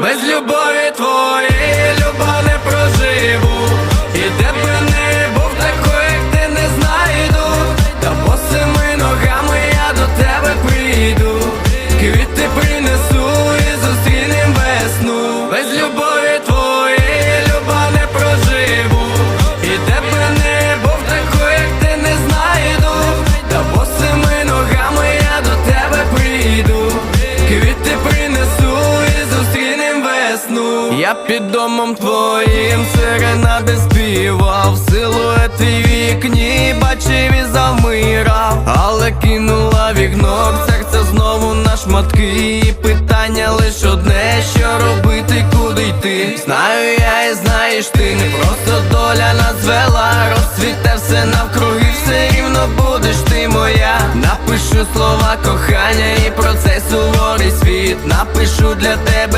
Без любові Я під домом твоїм серенади співав Силуети вікні бачив і замирав Але кинула вікно в серце знову на шматки. І питання лиш одне, що робити, куди йти? Знаю я і знаєш ти, не просто доля нас звела Розцвіте все навкруги, все рівно будеш ти моя. Напишу слова кохання і про цей суворий світ. Напишу для тебе